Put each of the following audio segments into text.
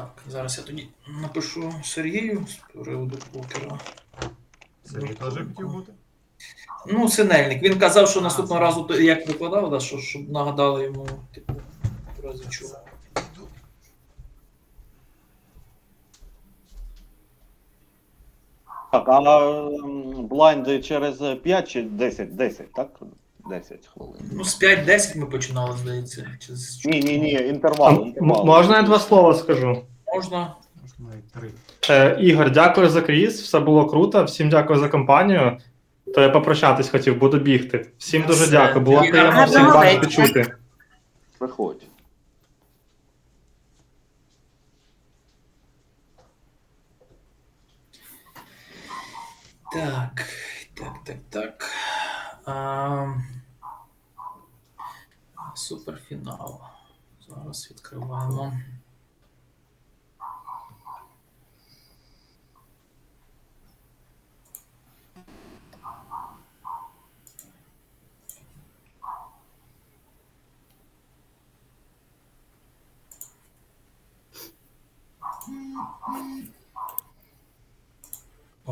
Так, зараз я тоді напишу Сергію з приводу покера. Сергій теж хотів бути? Ну, синельник. Він казав, що наступного разу, то- як викладав, да, що, щоб нагадали йому, типу, в разі чого. Так, а м, блайнди через 5 чи 10? 10, так? 10 хвилин. Ну, з 5-10 ми починали, здається. Чи з Ні, ні, ні, інтервал. м- інтервал. можна я два слова скажу? Можна. Можна і три. Е, Ігор, дякую за квіз, все було круто. Всім дякую за компанію. То я попрощатись хотів, буду бігти. Всім дуже Все. дякую. Було Ігор, приємно всіх гарного бачити чути. Приходь. Так, так, так, так. А, суперфінал. Зараз відкриваємо.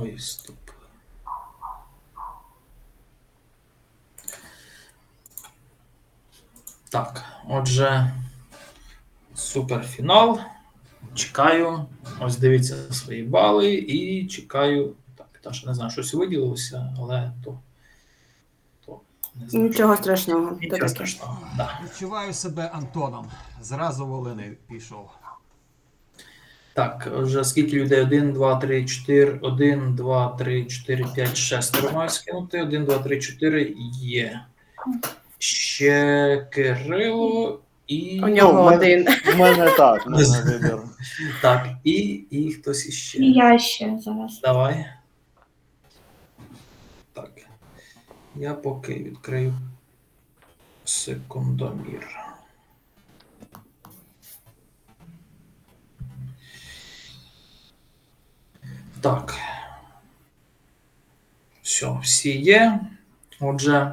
Ой, стоп. Так, отже, суперфінал. Чекаю. Ось дивіться свої бали і чекаю. Так, та ще не знаю, щось виділилося, але то. то не знаю. Нічого страшного. Нічого страшного. Да. Відчуваю себе Антоном. Зразу Волини пішов. Так, вже скільки людей? 1, 2, 3, 4, 1, 2, 3, 4, 5, 6 маю скинути. 1, 2, 3, 4 є. Ще Кирило і. У нього Ну, в мене- один. У мене так, у мене вибір. Так, і, і хтось іще. І я ще зараз. Давай. Так. Я поки відкрию секундомір. Так. Все, всі є. Отже,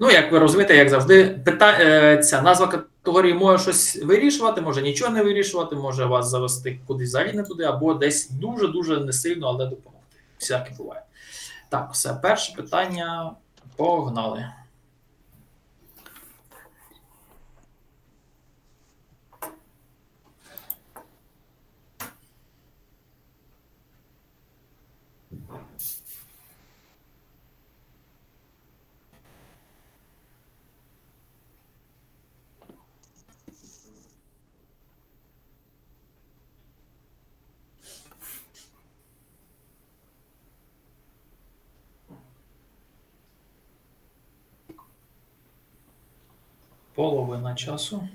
ну, як ви розумієте, як завжди, пита... е, ця назва категорії може щось вирішувати, може нічого не вирішувати, може вас завести кудись взагалі не туди, або десь дуже-дуже не сильно, але допомогти. Всяке буває. Так, все, перше питання. Погнали. Половина часу.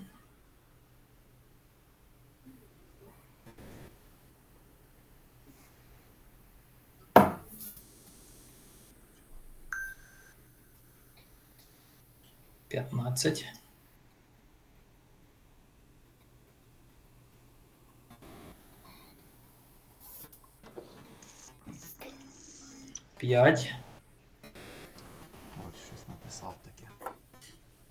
П'ятнадцять. П'ять. От щось написав таке.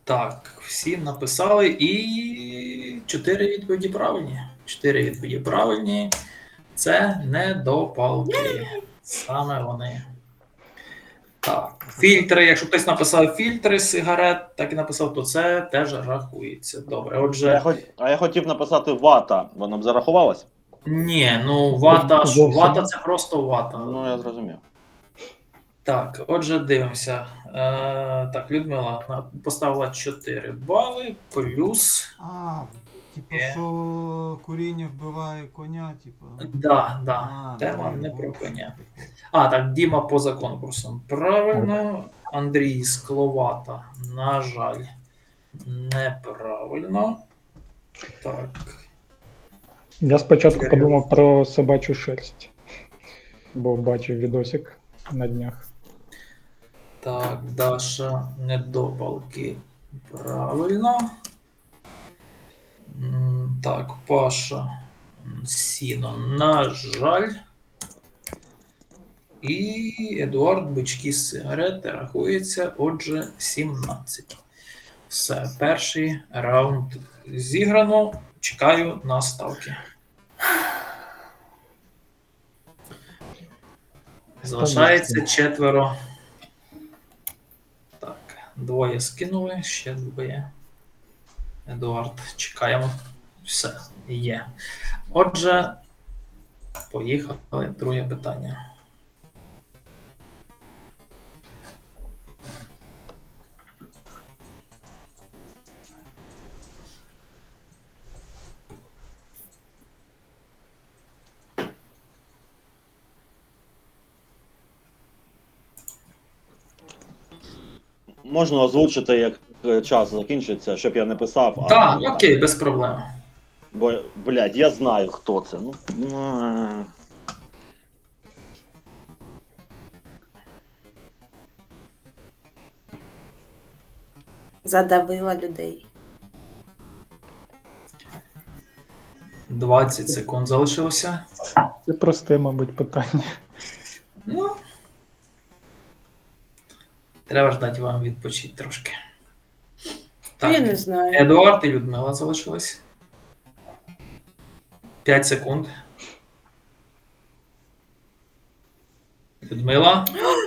Так, всі написали і чотири відповіді правильні. Чотири відповіді правильні. Це недопалки. Саме вони. Так, фільтри. Якщо хтось написав фільтри сигарет, так і написав, то це теж рахується. Добре. Я Отже, хоч- А я хотів написати вата, воно б зарахувалось? ні, ну вата, вата це просто вата. Ну, я зрозумів. Так, отже, дивимося. Е, так, Людмила поставила 4 бали, плюс. А, типу, Є. що куріння вбиває коня, типу. Да, да. А, Тема ну, не про коня. А, так, Діма поза конкурсом. Правильно. Андрій Скловата, на жаль, неправильно. Так. Я спочатку подумав про собачу шерсть, бо бачив відосик на днях. Так, Даша недопалки. Правильно. Так, Паша. Сіно, на жаль. І Едуард Бички з сигарети рахується, отже, 17. Все, перший раунд зіграно. Чекаю на ставки. Залишається четверо Двоє скинули, ще двоє. Едуард, чекаємо. Все, є. Отже, поїхали. Друге питання. Можна озвучити, як е, час закінчиться, щоб я не писав. а- Так, окей, без проблем. Бо, блядь, я знаю, хто це. Ну, Задавила людей. 20 секунд залишилося. Це просте, мабуть, питання. Ну. Треба ж дати вам відпочити трошки. Ну, Я не знаю. Едуард і Людмила залишились. 5 секунд. Людмила.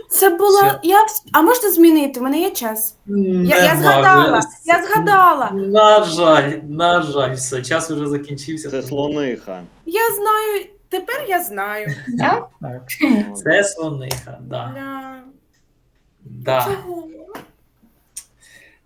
Це була. Все. Я... вс- А можна змінити? У мене є час. Я, я Нема згадала. вже. Я згадала. На жаль, на жаль, все, час вже закінчився. Це слониха. Я знаю. Тепер я знаю. Так. Це слониха, да. Бля. Да. Чого?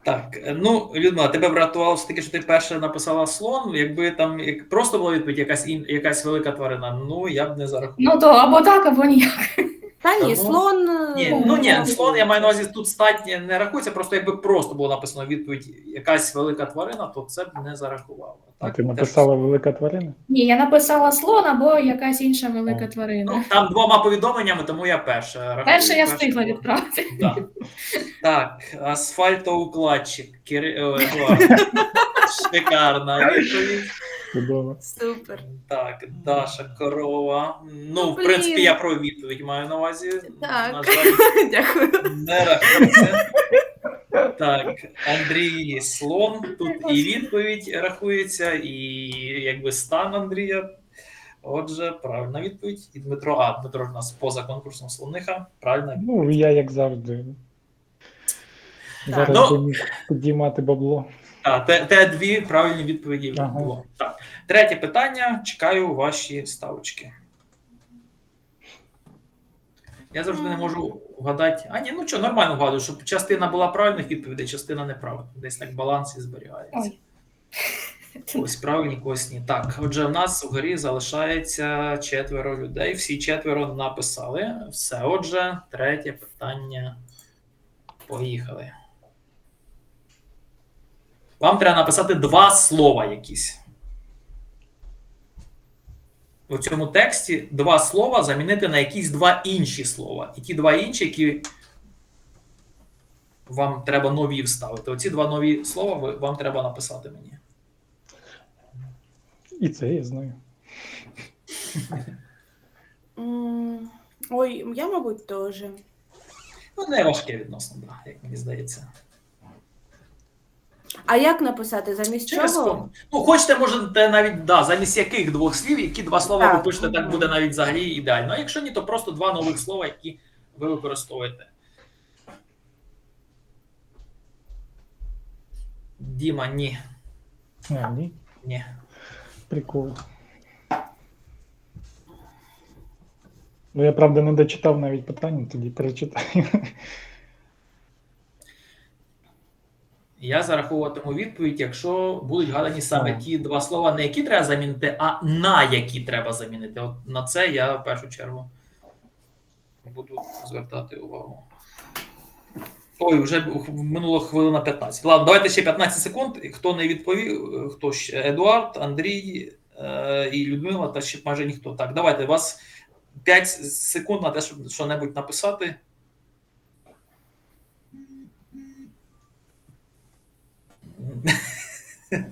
Так, ну, Людмила, тебе врятувало все таки, що ти перше написала слон. Якби там як просто була відповідь якась ін, якась велика тварина, ну я б не зарахував. Ну то або так, або ніяк. Та ні, Тому- слон. е, Ні, ну ні, слон, я маю на увазі, тут стать не рахується, просто якби просто було написано відповідь якась велика тварина, то це б не зарахувало. А Так, ти теж- написала велика тварина? Ні, я написала слон або якась інша велика О. тварина. Ну, там двома повідомленнями, тому я перше рахую. Перше я Перше встигла відправити. Да. Так, асфальтоукладчик. Кири... Едуард. Шикарна відповідь. Чудово. Супер. Так, Даша Корова. Ну, Ну, в принципі, я про відповідь маю на увазі. Так. На жаль, Дякую. не рахується. Так, Андрій Слон. Тут і відповідь рахується, і якби стан Андрія. Отже, правильна відповідь. І Дмитро, а Дмитро ж у нас поза конкурсом слониха. Правильна відповідь. Ну, я як завжди. Зараз Ну. підіймати бабло. Так, те, те дві правильні відповіді Ага. було. Так. Третє питання. Чекаю ваші ставочки. Я завжди не можу вгадати. А ні, ну що, нормально вгадую, щоб частина була правильних відповідей, частина неправильних. Десь так баланс і зберігається. Ось правильні, когось ні. Так, отже, в нас вгорі залишається четверо людей. Всі четверо написали. Все. Отже, третє питання. Поїхали. Вам треба написати два слова якісь. У цьому тексті два слова замінити на якісь два інші слова. І ті два інші, які вам треба нові вставити. Оці два нові слова вам треба написати мені. І це я знаю. Ой, я, мабуть, теж. Ну, не важке відносно, да, як мені здається. А як написати? Замість Через чого? кому. Ну, хочете, можете навіть да, замість яких двох слів, які два слова ви пишете, так буде навіть взагалі ідеально. А якщо ні, то просто два нових слова, які ви використовуєте. Діма, ні. А, ні, Ні. прикол. Ну, я правда не дочитав навіть питання, тоді перечитаю. Я зараховуватиму відповідь, якщо будуть гадані саме ті два слова, не які треба замінити, а на які треба замінити. От на це я в першу чергу буду звертати увагу. Ой, вже минуло хвилина 15. Ладно, давайте ще 15 секунд. Хто не відповів, хто ще? Едуард, Андрій е, і Людмила, та ще майже ніхто. Так, давайте у вас 5 секунд на те, щоб що-небудь написати.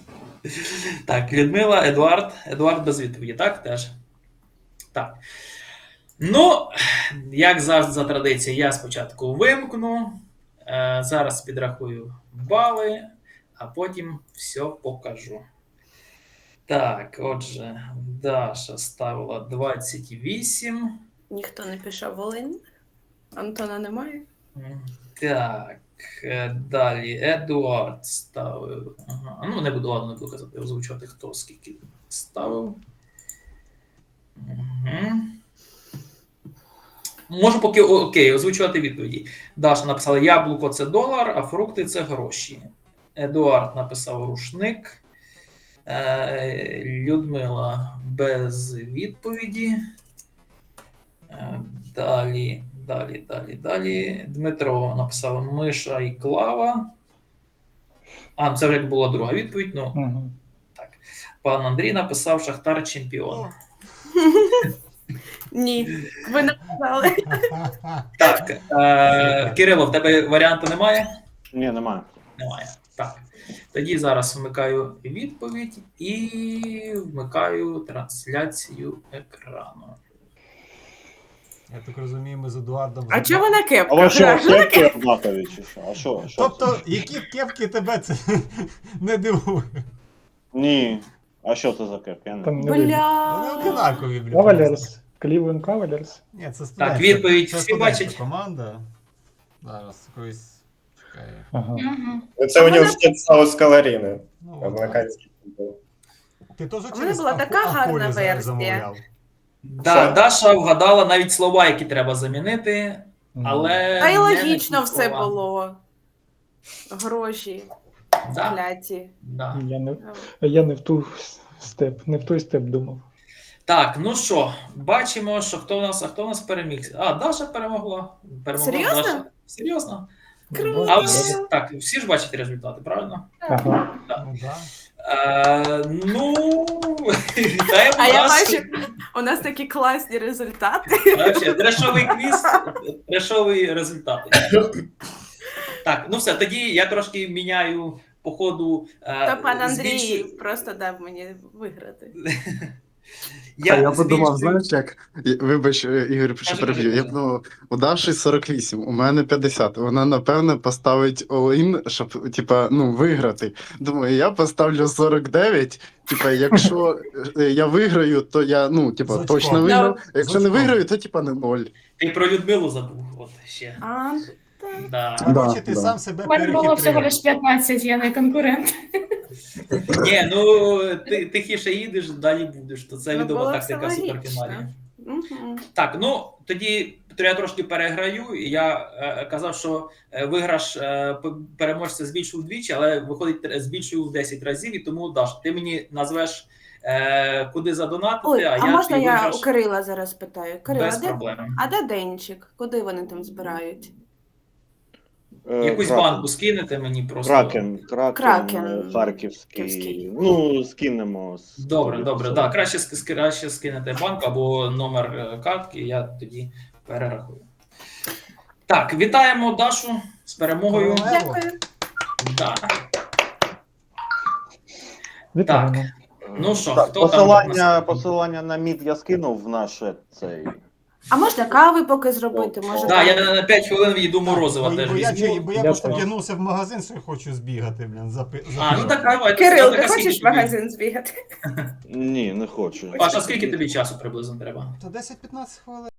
Так, Людмила, Едуард. Едуард без відповіді, так? Теж. Так. Ну, як завжди за традицією, я спочатку вимкну. Е, зараз підрахую бали, а потім все покажу. Так, отже, Даша ставила 28, Ніхто не пішов Волинь. Антона немає. Так, далі. Едуард ставив. Ага. Ну, не буду ладно, казати, озвучувати, хто скільки ставив. Угу. Можу поки окей, озвучувати відповіді. Даша написала: яблуко це долар, а фрукти це гроші. Едуард написав рушник. Е, Людмила без відповіді. Е, Далі, далі, далі, далі. Дмитро написав Миша і Клава. А, це вже була друга відповідь. Ну, Угу. пан Андрій написав Шахтар чемпіон. Ні, ви не казали. Так, е, Кирило, в тебе варіанту немає? Ні, немає. Немає. Так. Тоді зараз вмикаю відповідь і вмикаю трансляцію екрану. Я так розумію, ми з Едуардом. А чого вона А кепка? ви що, Гра? кепки однакові чи що? А що? що це? Тобто, які кепки тебе це не дивує? Ні. А що це за кепки? Я не Там не видно. Вони Бля. однакові, блін. Кавалерс. Cleveland Cavaliers. Ні, це студентська. відповідь це всі студентська бачать? команда. Зараз якоюсь. Чекає. Ага. Мгм. Це університет Саус Каларіни. Ну, от. Американський футбол. Ти теж через була така гарна версія. замовляв. Да? Даша вгадала навіть слова, які треба замінити, але. Та й не логічно на ті все слова. було. Гроші, Да, кляті. да. Я не, я не в ту степ, не в той степ думав. Так, ну що, бачимо, що хто у нас, а хто у нас переміг. А, Даша перемогла. перемогла Серйозно? Даша. Серйозно. Круто. А ось так, всі ж бачать результати, правильно? Ага. Ну, да. Е, ну, вітаємо А я вас. бачу, у нас такі класні результати. Вообще, трешовий квіз, трешовий результати. Так, ну все, тоді я трошки міняю по ходу. е, Та пан Андрій збільшую- просто дав мені виграти. Я, а я подумав, знаєш як? Вибач, е, Ігор, що переб'ю. Я подумав, у Даші 48, у мене 50. Вона, напевно, поставить all-in, щоб, типа, ну, виграти. Думаю, я поставлю 49. Типа, якщо е, я виграю, то я, ну, типа, точно виграв. Якщо не виграю, то типа не ноль. Ти про Людмилу забув. От ще. Да. Коротше, ти да. сам себе У мене було всього перехитрив. лиш 15, я не конкурент. Ні, ну ти тихіше їдеш, далі будеш. То це Ну, відома тактика суперфіналів. Так, ну тоді то я трошки переграю. Я е, казав, що е, виграш е, переможця збільшив вдвічі, але виходить збільшую в 10 разів. І тому Даш, ти мені назвеш е, куди задонатити, Ой, а, а я можна я виграш у Кирила зараз питаю? Кирил, без а де, проблем. а де денчик? Куди вони там збирають? Е, Якусь Кракен. банку скинете мені просто. Кракен, Кракен, Кракен. е, Харківський. Харківський. Ну, скинемо. з- Добре, добре, да, краще, краще скинете банк або номер е, картки, я тоді перерахую. Так, вітаємо Дашу з перемогою. Дякую. Да. Вітаємо. Ну що, Так, хто там? посилання, посилання на мід я скинув в наше цей. А можна кави поки зробити? Може, Да, я на 5 хвилин їду морозива теж бо я, візьму. чую, бо я просто кинувся в магазин, що хочу збігати, блін. За, пи- за А, ну пивом. так, давай. Кирил, Ну, ти хочеш в магазин збігати? Ні, не хочу. Паша, скільки тобі часу приблизно треба? То 10-15 хвилин.